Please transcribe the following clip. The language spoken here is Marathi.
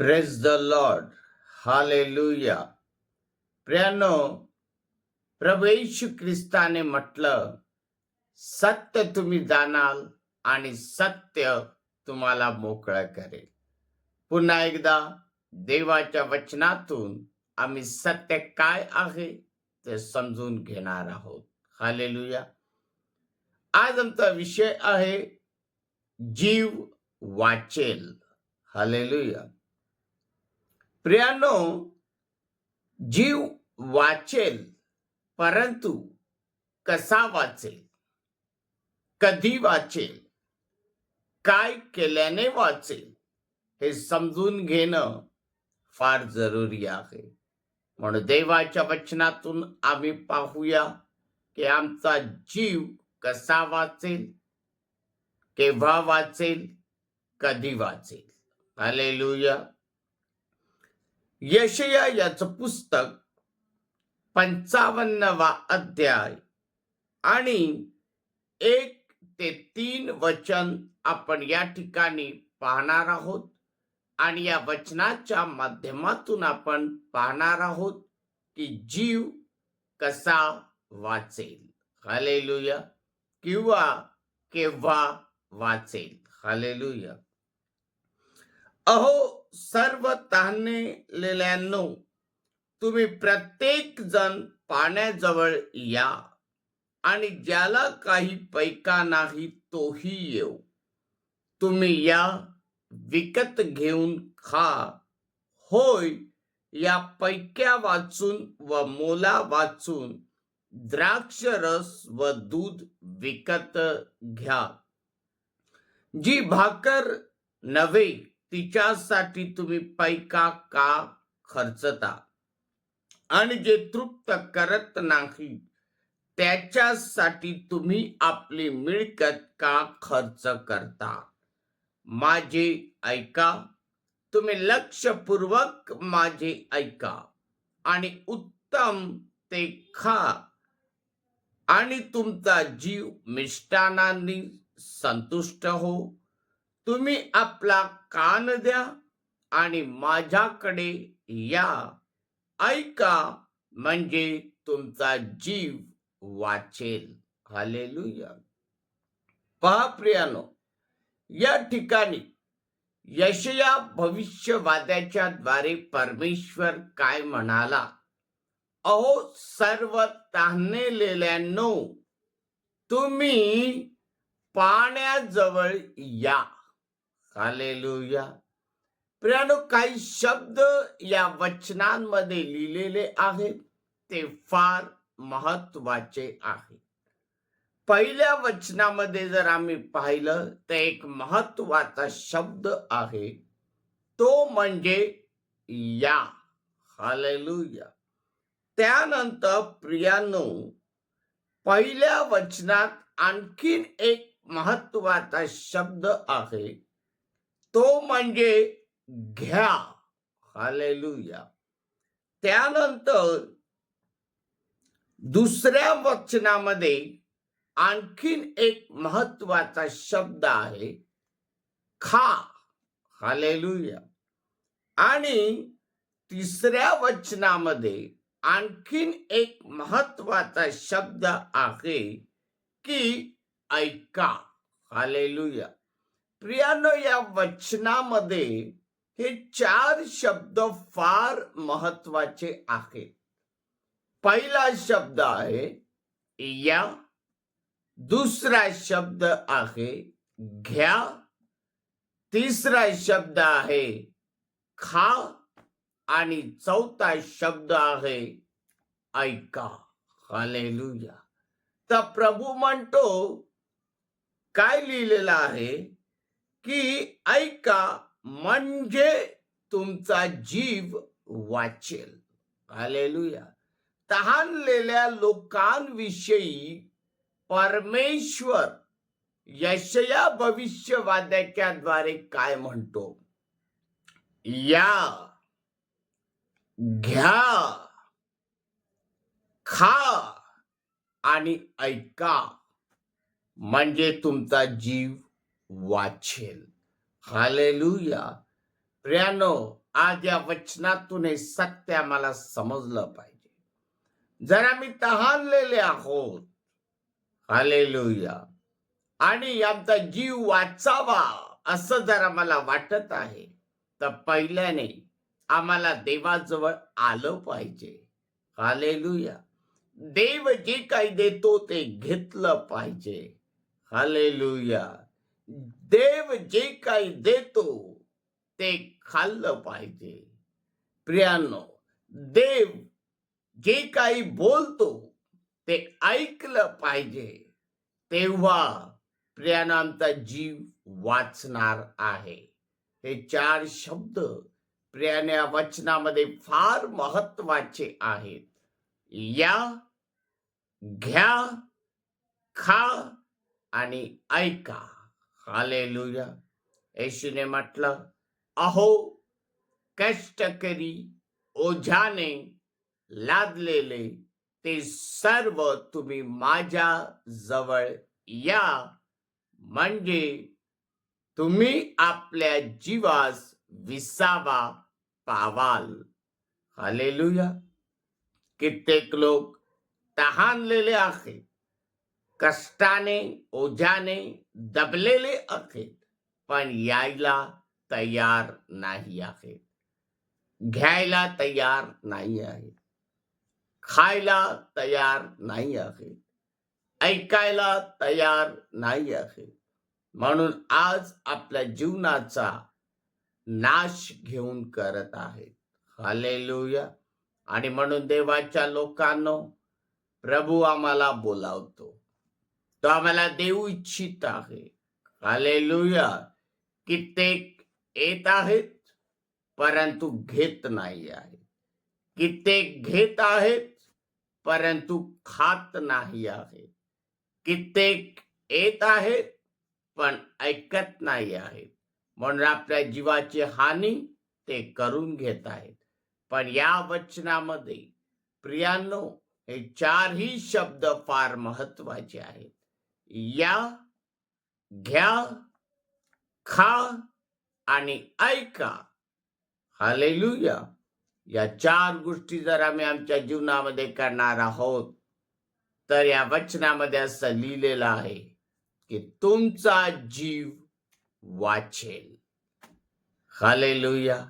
प्रेस द लॉर्ड हालेलुया प्रियानो प्रवेश ख्रिस्ताने म्हटलं सत्य तुम्ही जाणाल आणि सत्य तुम्हाला मोकळं करेल. पुन्हा एकदा देवाच्या वचनातून आम्ही सत्य काय आहे ते समजून घेणार आहोत. हालेलुया आज आमचा विषय आहे जीव वाचेल. हालेलुया प्रियानो जीव वाचेल परंतु कसा वाचेल? कधी वाचेल? काय केल्याने वाचेल? हे समजून घेणं फार जरुरी आहे. म्हणून देवाच्या वचनातून आम्ही पाहूया की आमचा जीव कसा वाचेल केव्हा वाचेल कधी वाचेल. हालेलुया यशया याचं पुस्तक पंचावन्नवा अध्याय. आणि एक ते तीन वचन आपण या ठिकाणी पाहणार आहोत. आणि या वचनाच्या माध्यमातून आपण पाहणार आहोत की जीव कसा वाचेल. हालेलुया. किंवा केव्हा वाचेल. हालेलुया. अहो सर्व ताणलेल्यांनो तुम्ही प्रत्येक जण पाण्याजवळ या आणि ज्याला काही पैका नाही तोही येऊ. तुम्ही या विकत घेऊन खा. होय या पैक्या वाचून व मोला वाचून द्राक्ष रस व दूध विकत घ्या. जी भाकर नव्हे तिच्यासाठी तुम्ही पैका का खर्चता? आणि जे तृप्त करत नाही त्याच्यासाठी तुम्ही आपली मिळकत का खर्च करता? माझे ऐका. तुम्ही लक्षपूर्वक माझे ऐका. आणि उत्तम ते खा. आणि तुमचा जीव मिष्टानांनी संतुष्ट हो. तुम्ही आपला कान द्या आणि माझ्याकडे या. ऐका म्हणजे तुमचा जीव वाचेल. हालेलुया. पहा प्रियानो या ठिकाणी यशया भविष्यवाद्याच्या द्वारे परमेश्वर काय म्हणाला? अहो सर्व ताणलेल्यांनो तुम्ही पाण्याजवळ या. हालेलुया. प्रियानो काही शब्द या वचनांमध्ये लिहिलेले आहेत. ते फार महत्त्वाचे आहे पहिल्या वचनामध्ये जर आम्ही पाहिलं तर एक महत्त्वाचा शब्द आहे. तो म्हणजे या. हालेलुया. त्यानंतर प्रियानो पहिल्या वचनात आणखीन एक महत्त्वाचा शब्द आहे. तो म्हणजे घ्या. हालेलुया. त्यानंतर दुसऱ्या वचनामध्ये आणखीन एक महत्त्वाचा शब्द आहे खा. हालेलुया. आणि तिसऱ्या वचनामध्ये आणखीन एक महत्त्वाचा शब्द आहे की ऐका. हालेलुया. प्रियानो या वचनामध्ये हे चार शब्द फार महत्त्वाचे आहेत. पहिला शब्द आहे या. दुसरा शब्द आहे घ्या. तिसरा शब्द आहे खा. आणि चौथा शब्द आहे ऐका. हालेलुया. तर प्रभू म्हणतो काय लिहिलेलं आहे? की ऐका म्हणजे तुमचा जीव वाचेल. हालेलुया. तहानलेल्या लोकांविषयी परमेश्वर यशया भविष्यवाद्याच्या द्वारे काय म्हणतो? या घ्या खा आणि ऐका. म्हणजे तुमचा जीव वाचेल. हालेलुया. प्रियानो आज या वचनातून हे सत्य आम्हाला समजलं पाहिजे. जर आम्ही तहानलेले आहोत हालेलुया. आणि आमचा जीव वाचावा असं जर आम्हाला वाटत आहे तर पहिल्याने आम्हाला देवाजवळ आलं पाहिजे. हालेलुया. देव जे काही देतो ते घेतलं पाहिजे. हालेलुया. देव जे काही देतो ते खाल्लं पाहिजे. प्रियांनो देव जे काही बोलतो ते ऐकलं पाहिजे. तेव्हा प्रियानांचा जीव वाचणार आहे. हे चार शब्द प्रियाने वचनामध्ये फार महत्त्वाचे आहेत. या घ्या खा आणि ऐका. हालेलुया येशूने म्हटलं अहो कष्टकरी ओझाने लादलेले ते सर्व तुम्ही माझ्या जवळ या म्हणजे तुम्ही आपल्या जीवास विसावा पावाल हालेलुया कित्येक लोक तहानलेले आहेत कष्टाने ओझ्याने दबलेले आहेत पण यायला तयार नाही आहेत घ्यायला तयार नाही आहेत खायला तयार नाही आहेत ऐकायला तयार नाही आहेत म्हणून आज आपल्या जीवनाचा नाश घेऊन करत आहेत. हालेलुया. आणि म्हणून देवाच्या लोकांनो प्रभू आम्हाला बोलावतो. तो आम्हाला देऊ इच्छित आहे. हालेलुया. कित्येक येत आहेत परंतु घेत नाही आहेत. कित्येक घेत आहेत परंतु खात नाही आहेत. कित्येक येत आहेत पण ऐकत नाही आहेत. म्हणून आपल्या जीवाची हानी ते करून घेत आहेत. पण या वचनामध्ये प्रियांनो हे चारही शब्द फार महत्त्वाचे आहेत. या घ्या खा आणि ऐका. हालेलुया. या चार गोष्टी जर आम्ही आमच्या जीवनामध्ये करणार आहोत तर या वचनामध्ये असं लिहिलेलं आहे की तुमचा जीव वाचेल. हालेलुया.